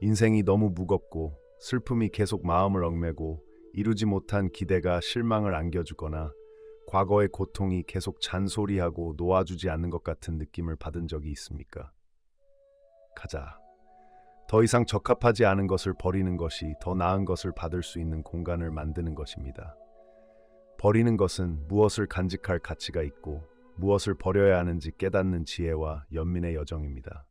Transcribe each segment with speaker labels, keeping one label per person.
Speaker 1: 인생이 너무 무겁고 슬픔이 계속 마음을 얽매고 이루지 못한 기대가 실망을 안겨주거나 과거의 고통이 계속 잔소리하고 놓아주지 않는 것 같은 느낌을 받은 적이 있습니까? 가자. 더 이상 적합하지 않은 것을 버리는 것이 더 나은 것을 받을 수 있는 공간을 만드는 것입니다. 버리는 것은 무엇을 간직할 가치가 있고 무엇을 버려야 하는지 깨닫는 지혜와 연민의 여정입니다.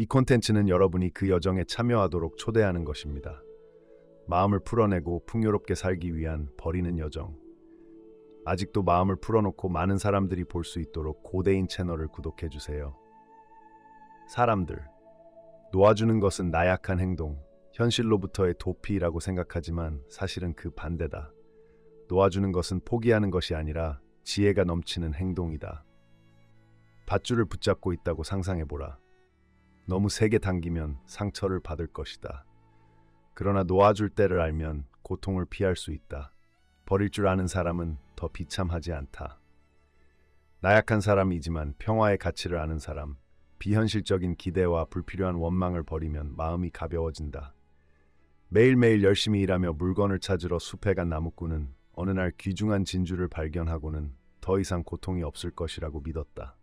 Speaker 1: 이 콘텐츠는 여러분이 그 여정에 참여하도록 초대하는 것입니다. 마음을 풀어내고 풍요롭게 살기 위한 버리는 여정. 아직도 마음을 풀어놓고 많은 사람들이 볼 수 있도록 고대인 채널을 구독해 주세요. 사람들. 놓아주는 것은 나약한 행동, 현실로부터의 도피라고 생각하지만 사실은 그 반대다. 놓아주는 것은 포기하는 것이 아니라 지혜가 넘치는 행동이다. 밧줄을 붙잡고 있다고 상상해보라. 너무 세게 당기면 상처를 받을 것이다. 그러나 놓아줄 때를 알면 고통을 피할 수 있다. 버릴 줄 아는 사람은 더 비참하지 않다. 나약한 사람이지만 평화의 가치를 아는 사람, 비현실적인 기대와 불필요한 원망을 버리면 마음이 가벼워진다. 매일매일 열심히 일하며 물건을 찾으러 숲에 간 나무꾼은 어느 날 귀중한 진주를 발견하고는 더 이상 고통이 없을 것이라고 믿었다.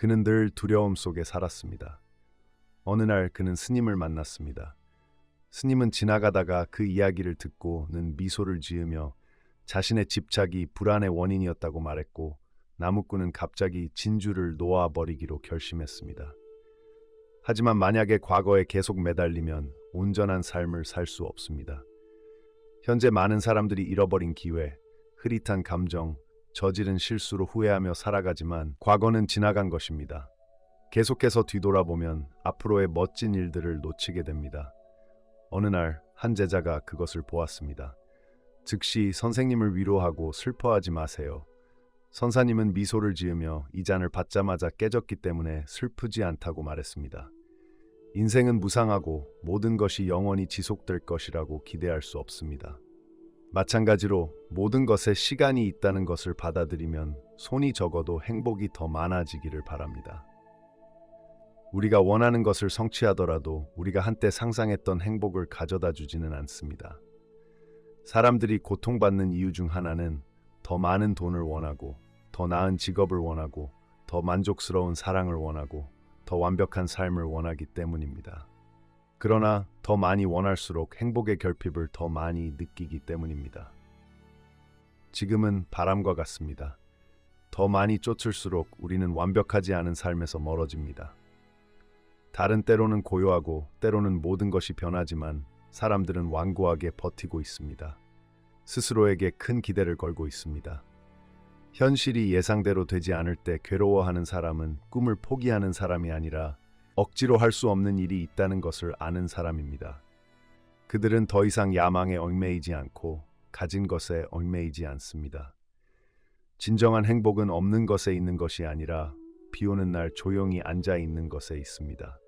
Speaker 1: 그는 늘 두려움 속에 살았습니다. 어느 날 그는 스님을 만났습니다. 스님은 지나가다가 그 이야기를 듣고는 미소를 지으며 자신의 집착이 불안의 원인이었다고 말했고 나무꾼은 갑자기 진주를 놓아버리기로 결심했습니다. 하지만 만약에 과거에 계속 매달리면 온전한 삶을 살 수 없습니다. 현재 많은 사람들이 잃어버린 기회, 흐릿한 감정, 저지른 실수로 후회하며 살아가지만 과거는 지나간 것입니다. 계속해서 뒤돌아보면 앞으로의 멋진 일들을 놓치게 됩니다. 어느 날 한 제자가 그것을 보았습니다. 즉시 선생님을 위로하고 슬퍼하지 마세요. 선사님은 미소를 지으며 이 잔을 받자마자 깨졌기 때문에 슬프지 않다고 말했습니다. 인생은 무상하고 모든 것이 영원히 지속될 것이라고 기대할 수 없습니다. 마찬가지로 모든 것에 시간이 있다는 것을 받아들이면 손이 적어도 행복이 더 많아지기를 바랍니다. 우리가 원하는 것을 성취하더라도 우리가 한때 상상했던 행복을 가져다 주지는 않습니다. 사람들이 고통받는 이유 중 하나는 더 많은 돈을 원하고, 더 나은 직업을 원하고, 더 만족스러운 사랑을 원하고, 더 완벽한 삶을 원하기 때문입니다. 그러나 더 많이 원할수록 행복의 결핍을 더 많이 느끼기 때문입니다. 지금은 바람과 같습니다. 더 많이 쫓을수록 우리는 완벽하지 않은 삶에서 멀어집니다. 다른 때로는 고요하고 때로는 모든 것이 변하지만 사람들은 완고하게 버티고 있습니다. 스스로에게 큰 기대를 걸고 있습니다. 현실이 예상대로 되지 않을 때 괴로워하는 사람은 꿈을 포기하는 사람이 아니라 억지로 할 수 없는 일이 있다는 것을 아는 사람입니다. 그들은 더 이상 야망에 얽매이지 않고 가진 것에 얽매이지 않습니다. 진정한 행복은 없는 것에 있는 것이 아니라 비 오는 날 조용히 앉아 있는 것에 있습니다.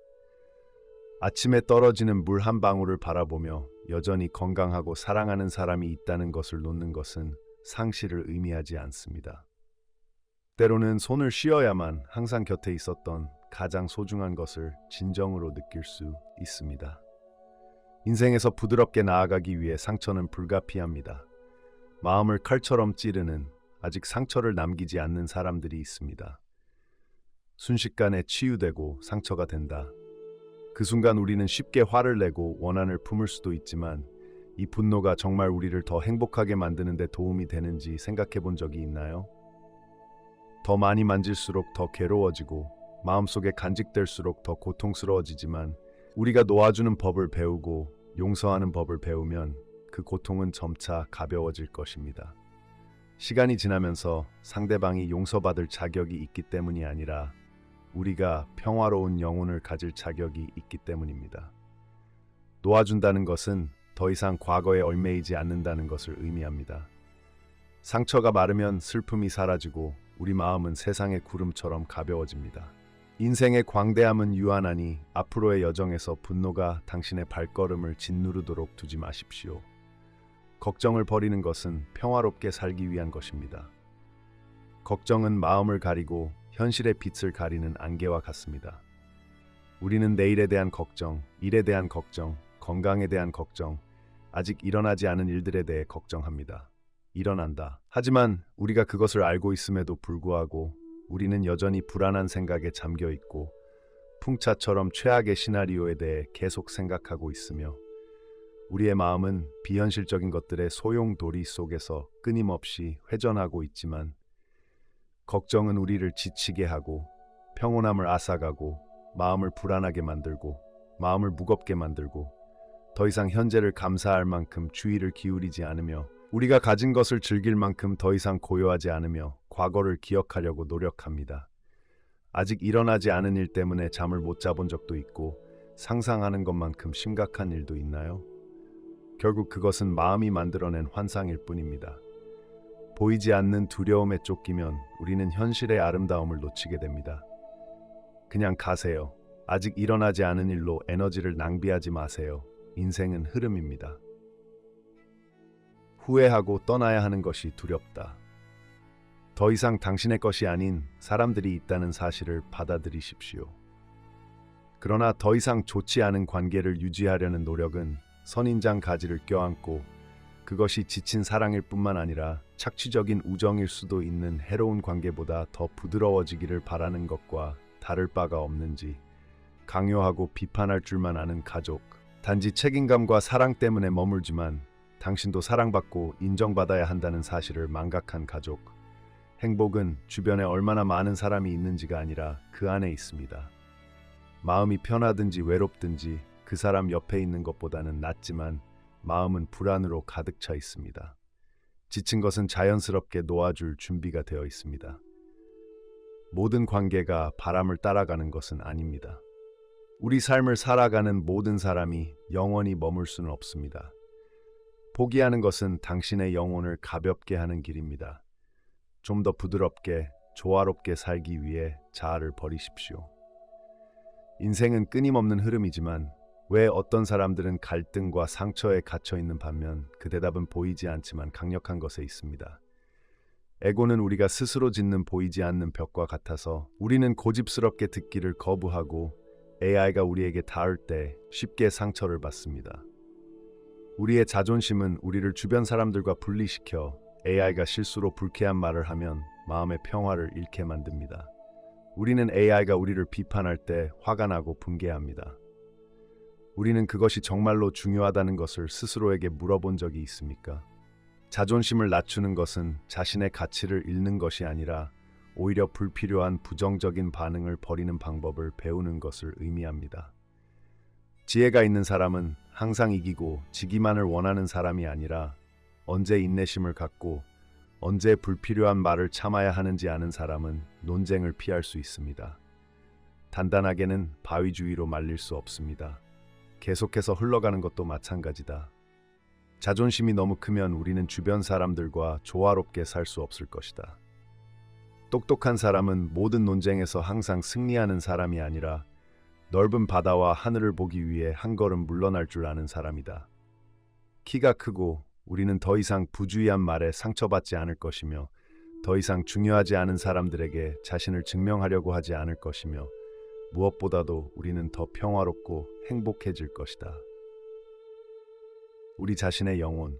Speaker 1: 아침에 떨어지는 물 한 방울을 바라보며 여전히 건강하고 사랑하는 사람이 있다는 것을 놓는 것은 상실을 의미하지 않습니다. 때로는 손을 쉬어야만 항상 곁에 있었던 가장 소중한 것을 진정으로 느낄 수 있습니다. 인생에서 부드럽게 나아가기 위해 상처는 불가피합니다. 마음을 칼처럼 찌르는 아직 상처를 남기지 않는 사람들이 있습니다. 순식간에 치유되고 상처가 된다. 그 순간 우리는 쉽게 화를 내고 원한을 품을 수도 있지만 이 분노가 정말 우리를 더 행복하게 만드는 데 도움이 되는지 생각해 본 적이 있나요? 더 많이 만질수록 더 괴로워지고 마음속에 간직될수록 더 고통스러워지지만 우리가 놓아주는 법을 배우고 용서하는 법을 배우면 그 고통은 점차 가벼워질 것입니다. 시간이 지나면서 상대방이 용서받을 자격이 있기 때문이 아니라 우리가 평화로운 영혼을 가질 자격이 있기 때문입니다. 놓아준다는 것은 더 이상 과거에 얽매이지 않는다는 것을 의미합니다. 상처가 마르면 슬픔이 사라지고 우리 마음은 세상의 구름처럼 가벼워집니다. 인생의 광대함은 유한하니 앞으로의 여정에서 분노가 당신의 발걸음을 짓누르도록 두지 마십시오. 걱정을 버리는 것은 평화롭게 살기 위한 것입니다. 걱정은 마음을 가리고 현실의 빛을 가리는 안개와 같습니다. 우리는 내일에 대한 걱정, 일에 대한 걱정, 건강에 대한 걱정, 아직 일어나지 않은 일들에 대해 걱정합니다. 일어난다. 하지만 우리가 그것을 알고 있음에도 불구하고 우리는 여전히 불안한 생각에 잠겨 있고 풍차처럼 최악의 시나리오에 대해 계속 생각하고 있으며 우리의 마음은 비현실적인 것들의 소용돌이 속에서 끊임없이 회전하고 있지만 걱정은 우리를 지치게 하고 평온함을 앗아가고 마음을 불안하게 만들고 마음을 무겁게 만들고 더 이상 현재를 감사할 만큼 주의를 기울이지 않으며 우리가 가진 것을 즐길 만큼 더 이상 고요하지 않으며 과거를 기억하려고 노력합니다. 아직 일어나지 않은 일 때문에 잠을 못 자본 적도 있고 상상하는 것만큼 심각한 일도 있나요? 결국 그것은 마음이 만들어낸 환상일 뿐입니다. 보이지 않는 두려움에 쫓기면 우리는 현실의 아름다움을 놓치게 됩니다. 그냥 가세요. 아직 일어나지 않은 일로 에너지를 낭비하지 마세요. 인생은 흐름입니다. 후회하고 떠나야 하는 것이 두렵다. 더 이상 당신의 것이 아닌 사람들이 있다는 사실을 받아들이십시오. 그러나 더 이상 좋지 않은 관계를 유지하려는 노력은 선인장 가지를 껴안고 그것이 지친 사랑일 뿐만 아니라 착취적인 우정일 수도 있는 해로운 관계보다 더 부드러워지기를 바라는 것과 다를 바가 없는지 강요하고 비판할 줄만 아는 가족, 단지 책임감과 사랑 때문에 머물지만 당신도 사랑받고 인정받아야 한다는 사실을 망각한 가족. 행복은 주변에 얼마나 많은 사람이 있는지가 아니라 그 안에 있습니다. 마음이 편하든지 외롭든지 그 사람 옆에 있는 것보다는 낫지만 마음은 불안으로 가득 차 있습니다. 지친 것은 자연스럽게 놓아줄 준비가 되어 있습니다. 모든 관계가 바람을 따라가는 것은 아닙니다. 우리 삶을 살아가는 모든 사람이 영원히 머물 수는 없습니다. 포기하는 것은 당신의 영혼을 가볍게 하는 길입니다. 좀 더 부드럽게, 조화롭게 살기 위해 자아를 버리십시오. 인생은 끊임없는 흐름이지만 왜 어떤 사람들은 갈등과 상처에 갇혀 있는 반면 그 대답은 보이지 않지만 강력한 것에 있습니다. 에고는 우리가 스스로 짓는 보이지 않는 벽과 같아서 우리는 고집스럽게 듣기를 거부하고 AI가 우리에게 닿을 때 쉽게 상처를 받습니다. 우리의 자존심은 우리를 주변 사람들과 분리시켜 AI가 실수로 불쾌한 말을 하면 마음의 평화를 잃게 만듭니다. 우리는 AI가 우리를 비판할 때 화가 나고 분개합니다. 우리는 그것이 정말로 중요하다는 것을 스스로에게 물어본 적이 있습니까? 자존심을 낮추는 것은 자신의 가치를 잃는 것이 아니라 오히려 불필요한 부정적인 반응을 버리는 방법을 배우는 것을 의미합니다. 지혜가 있는 사람은 항상 이기고 지기만을 원하는 사람이 아니라 언제 인내심을 갖고 언제 불필요한 말을 참아야 하는지 아는 사람은 논쟁을 피할 수 있습니다. 단단하게는 바위주의로 말릴 수 없습니다. 계속해서 흘러가는 것도 마찬가지다. 자존심이 너무 크면 우리는 주변 사람들과 조화롭게 살 수 없을 것이다. 똑똑한 사람은 모든 논쟁에서 항상 승리하는 사람이 아니라 넓은 바다와 하늘을 보기 위해 한 걸음 물러날 줄 아는 사람이다. 키가 크고 우리는 더 이상 부주의한 말에 상처받지 않을 것이며 더 이상 중요하지 않은 사람들에게 자신을 증명하려고 하지 않을 것이며 무엇보다도 우리는 더 평화롭고 행복해질 것이다. 우리 자신의 영혼,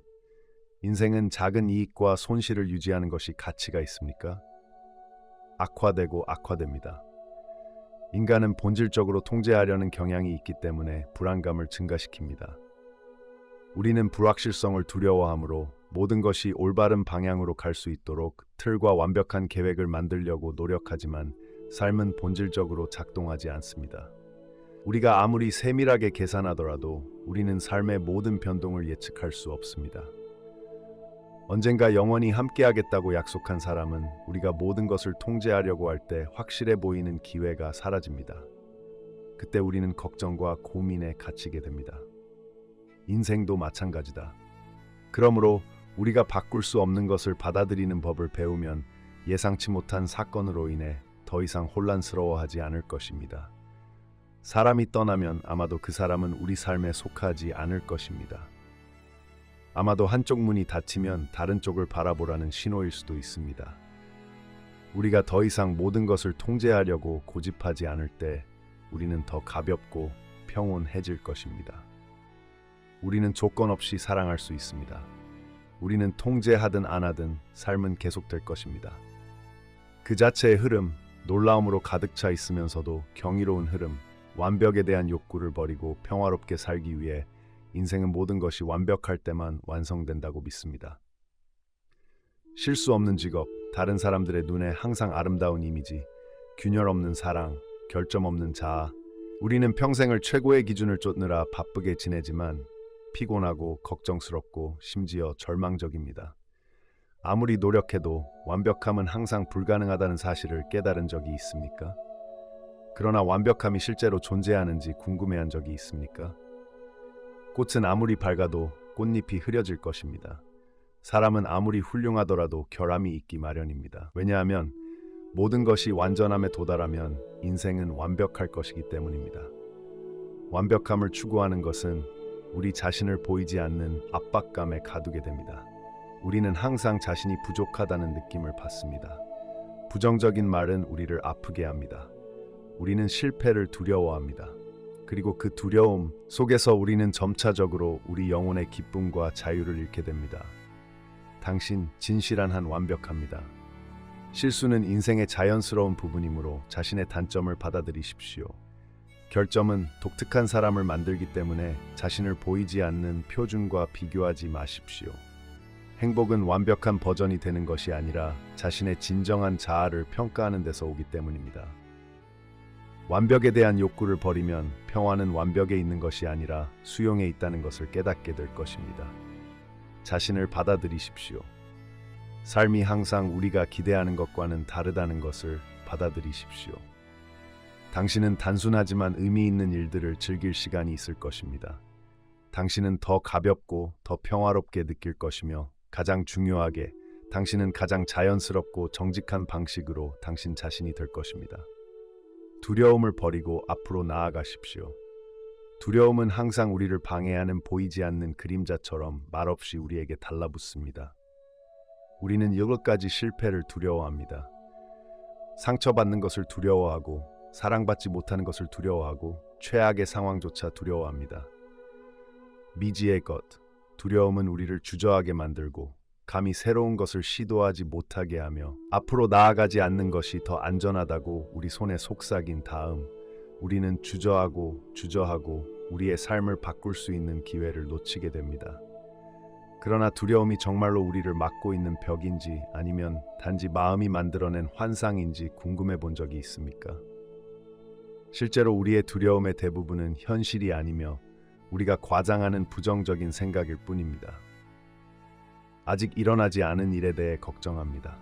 Speaker 1: 인생은 작은 이익과 손실을 유지하는 것이 가치가 있습니까? 악화되고 악화됩니다. 인간은 본질적으로 통제하려는 경향이 있기 때문에 불안감을 증가시킵니다. 우리는 불확실성을 두려워하므로 모든 것이 올바른 방향으로 갈 수 있도록 틀과 완벽한 계획을 만들려고 노력하지만 삶은 본질적으로 작동하지 않습니다. 우리가 아무리 세밀하게 계산하더라도 우리는 삶의 모든 변동을 예측할 수 없습니다. 언젠가 영원히 함께하겠다고 약속한 사람은 우리가 모든 것을 통제하려고 할 때 확실해 보이는 기회가 사라집니다. 그때 우리는 걱정과 고민에 갇히게 됩니다. 인생도 마찬가지다. 그러므로 우리가 바꿀 수 없는 것을 받아들이는 법을 배우면 예상치 못한 사건으로 인해 더 이상 혼란스러워하지 않을 것입니다. 사람이 떠나면 아마도 그 사람은 우리 삶에 속하지 않을 것입니다. 아마도 한쪽 문이 닫히면 다른 쪽을 바라보라는 신호일 수도 있습니다. 우리가 더 이상 모든 것을 통제하려고 고집하지 않을 때 우리는 더 가볍고 평온해질 것입니다. 우리는 조건 없이 사랑할 수 있습니다. 우리는 통제하든 안 하든 삶은 계속될 것입니다. 그 자체의 흐름, 놀라움으로 가득 차 있으면서도 경이로운 흐름, 완벽에 대한 욕구를 버리고 평화롭게 살기 위해 인생은 모든 것이 완벽할 때만 완성된다고 믿습니다. 실수 없는 직업, 다른 사람들의 눈에 항상 아름다운 이미지, 균열 없는 사랑, 결점 없는 자아. 우리는 평생을 최고의 기준을 쫓느라 바쁘게 지내지만 피곤하고 걱정스럽고 심지어 절망적입니다. 아무리 노력해도 완벽함은 항상 불가능하다는 사실을 깨달은 적이 있습니까? 그러나 완벽함이 실제로 존재하는지 궁금해한 적이 있습니까? 꽃은 아무리 밝아도 꽃잎이 흐려질 것입니다. 사람은 아무리 훌륭하더라도 결함이 있기 마련입니다. 왜냐하면 모든 것이 완전함에 도달하면 인생은 완벽할 것이기 때문입니다. 완벽함을 추구하는 것은 우리 자신을 보이지 않는 압박감에 가두게 됩니다. 우리는 항상 자신이 부족하다는 느낌을 받습니다. 부정적인 말은 우리를 아프게 합니다. 우리는 실패를 두려워합니다. 그리고 그 두려움 속에서 우리는 점차적으로 우리 영혼의 기쁨과 자유를 잃게 됩니다. 당신 진실한 한 완벽합니다. 실수는 인생의 자연스러운 부분이므로 자신의 단점을 받아들이십시오. 결점은 독특한 사람을 만들기 때문에 자신을 보이지 않는 표준과 비교하지 마십시오. 행복은 완벽한 버전이 되는 것이 아니라 자신의 진정한 자아를 평가하는 데서 오기 때문입니다. 완벽에 대한 욕구를 버리면 평화는 완벽에 있는 것이 아니라 수용에 있다는 것을 깨닫게 될 것입니다. 자신을 받아들이십시오. 삶이 항상 우리가 기대하는 것과는 다르다는 것을 받아들이십시오. 당신은 단순하지만 의미 있는 일들을 즐길 시간이 있을 것입니다. 당신은 더 가볍고 더 평화롭게 느낄 것이며 가장 중요하게 당신은 가장 자연스럽고 정직한 방식으로 당신 자신이 될 것입니다. 두려움을 버리고 앞으로 나아가십시오. 두려움은 항상 우리를 방해하는 보이지 않는 그림자처럼 말없이 우리에게 달라붙습니다. 우리는 가지 실패를 두려워합니다. 상처받는 것을 두려워하고 사랑받지 못하는 것을 두려워하고 최악의 상황조차 두려워합니다. 미지의 것, 두려움은 우리를 주저하게 만들고 감히 새로운 것을 시도하지 못하게 하며 앞으로 나아가지 않는 것이 더 안전하다고 우리 손에 속삭인 다음 우리는 주저하고 주저하고 우리의 삶을 바꿀 수 있는 기회를 놓치게 됩니다. 그러나 두려움이 정말로 우리를 막고 있는 벽인지 아니면 단지 마음이 만들어낸 환상인지 궁금해 본 적이 있습니까? 실제로 우리의 두려움의 대부분은 현실이 아니며 우리가 과장하는 부정적인 생각일 뿐입니다. 아직 일어나지 않은 일에 대해 걱정합니다.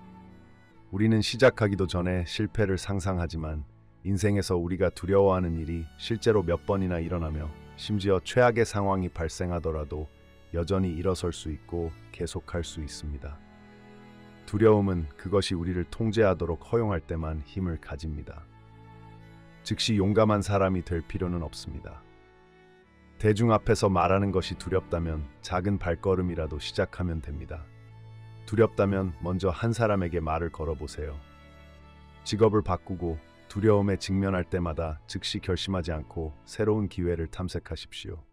Speaker 1: 우리는 시작하기도 전에 실패를 상상하지만 인생에서 우리가 두려워하는 일이 실제로 몇 번이나 일어나며 심지어 최악의 상황이 발생하더라도 여전히 일어설 수 있고 계속할 수 있습니다. 두려움은 그것이 우리를 통제하도록 허용할 때만 힘을 가집니다. 즉시 용감한 사람이 될 필요는 없습니다. 대중 앞에서 말하는 것이 두렵다면 작은 발걸음이라도 시작하면 됩니다. 두렵다면 먼저 한 사람에게 말을 걸어보세요. 직업을 바꾸고 두려움에 직면할 때마다 즉시 결심하지 않고 새로운 기회를 탐색하십시오.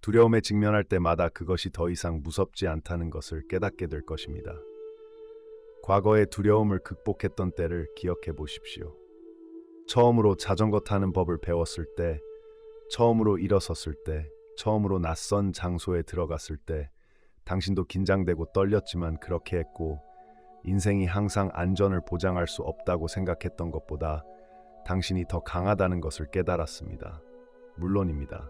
Speaker 1: 두려움에 직면할 때마다 그것이 더 이상 무섭지 않다는 것을 깨닫게 될 것입니다. 과거의 두려움을 극복했던 때를 기억해 보십시오. 처음으로 자전거 타는 법을 배웠을 때, 처음으로 일어섰을 때, 처음으로 낯선 장소에 들어갔을 때, 당신도 긴장되고 떨렸지만 그렇게 했고, 인생이 항상 안전을 보장할 수 없다고 생각했던 것보다 당신이 더 강하다는 것을 깨달았습니다. 물론입니다.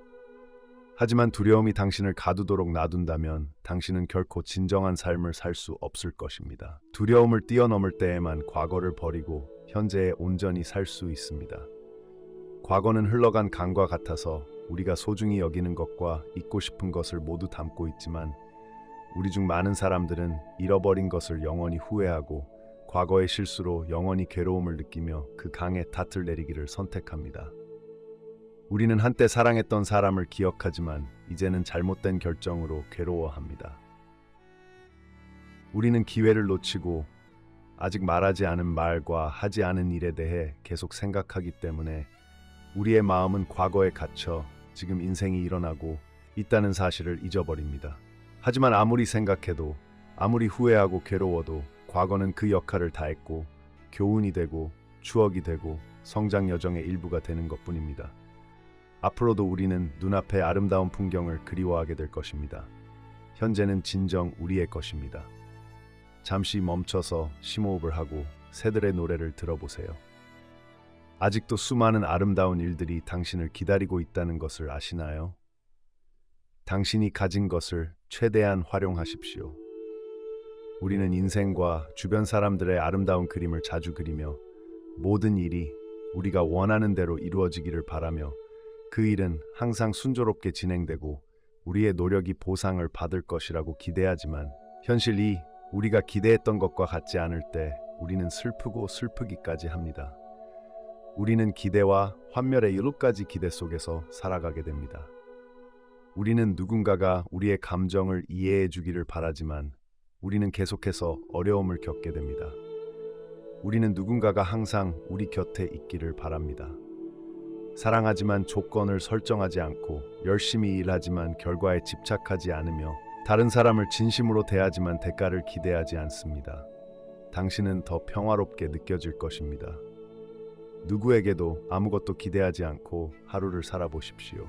Speaker 1: 하지만 두려움이 당신을 가두도록 놔둔다면 당신은 결코 진정한 삶을 살 수 없을 것입니다. 두려움을 뛰어넘을 때에만 과거를 버리고 현재에 온전히 살 수 있습니다. 과거는 흘러간 강과 같아서 우리가 소중히 여기는 것과 잊고 싶은 것을 모두 담고 있지만 우리 중 많은 사람들은 잃어버린 것을 영원히 후회하고 과거의 실수로 영원히 괴로움을 느끼며 그 강에 탓을 내리기를 선택합니다. 우리는 한때 사랑했던 사람을 기억하지만 이제는 잘못된 결정으로 괴로워합니다. 우리는 기회를 놓치고 아직 말하지 않은 말과 하지 않은 일에 대해 계속 생각하기 때문에 우리의 마음은 과거에 갇혀 지금 인생이 일어나고 있다는 사실을 잊어버립니다. 하지만 아무리 생각해도 아무리 후회하고 괴로워도 과거는 그 역할을 다했고 교훈이 되고 추억이 되고 성장 여정의 일부가 되는 것뿐입니다. 앞으로도 우리는 눈앞의 아름다운 풍경을 그리워하게 될 것입니다. 현재는 진정 우리의 것입니다. 잠시 멈춰서 심호흡을 하고 새들의 노래를 들어보세요. 아직도 수많은 아름다운 일들이 당신을 기다리고 있다는 것을 아시나요? 당신이 가진 것을 최대한 활용하십시오. 우리는 인생과 주변 사람들의 아름다운 그림을 자주 그리며 모든 일이 우리가 원하는 대로 이루어지기를 바라며 그 일은 항상 순조롭게 진행되고 우리의 노력이 보상을 받을 것이라고 기대하지만 현실이 우리가 기대했던 것과 같지 않을 때 우리는 슬프고 슬프기까지 합니다. 우리는 기대와 환멸의 여러 가지 기대 속에서 살아가게 됩니다. 우리는 누군가가 우리의 감정을 이해해 주기를 바라지만 우리는 계속해서 어려움을 겪게 됩니다. 우리는 누군가가 항상 우리 곁에 있기를 바랍니다. 사랑하지만 조건을 설정하지 않고 열심히 일하지만 결과에 집착하지 않으며 다른 사람을 진심으로 대하지만 대가를 기대하지 않습니다. 당신은 더 평화롭게 느껴질 것입니다. 누구에게도 아무것도 기대하지 않고 하루를 살아보십시오.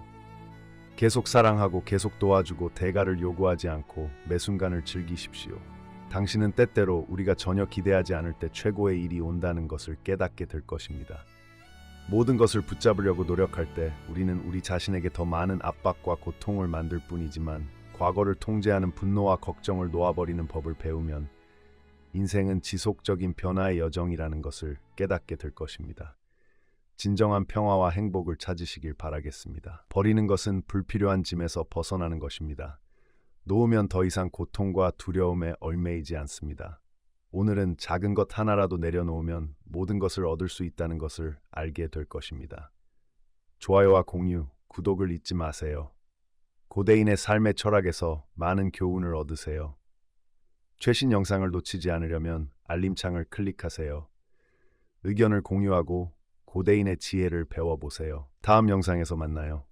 Speaker 1: 계속 사랑하고 계속 도와주고 대가를 요구하지 않고 매 순간을 즐기십시오. 당신은 때때로 우리가 전혀 기대하지 않을 때 최고의 일이 온다는 것을 깨닫게 될 것입니다. 모든 것을 붙잡으려고 노력할 때 우리는 우리 자신에게 더 많은 압박과 고통을 만들 뿐이지만 과거를 통제하는 분노와 걱정을 놓아버리는 법을 배우면 인생은 지속적인 변화의 여정이라는 것을 깨닫게 될 것입니다. 진정한 평화와 행복을 찾으시길 바라겠습니다. 버리는 것은 불필요한 짐에서 벗어나는 것입니다. 놓으면 더 이상 고통과 두려움에 얽매이지 않습니다. 오늘은 작은 것 하나라도 내려놓으면 모든 것을 얻을 수 있다는 것을 알게 될 것입니다. 좋아요와 공유, 구독을 잊지 마세요. 고대인의 삶의 철학에서 많은 교훈을 얻으세요. 최신 영상을 놓치지 않으려면 알림창을 클릭하세요. 의견을 공유하고 고대인의 지혜를 배워보세요. 다음 영상에서 만나요.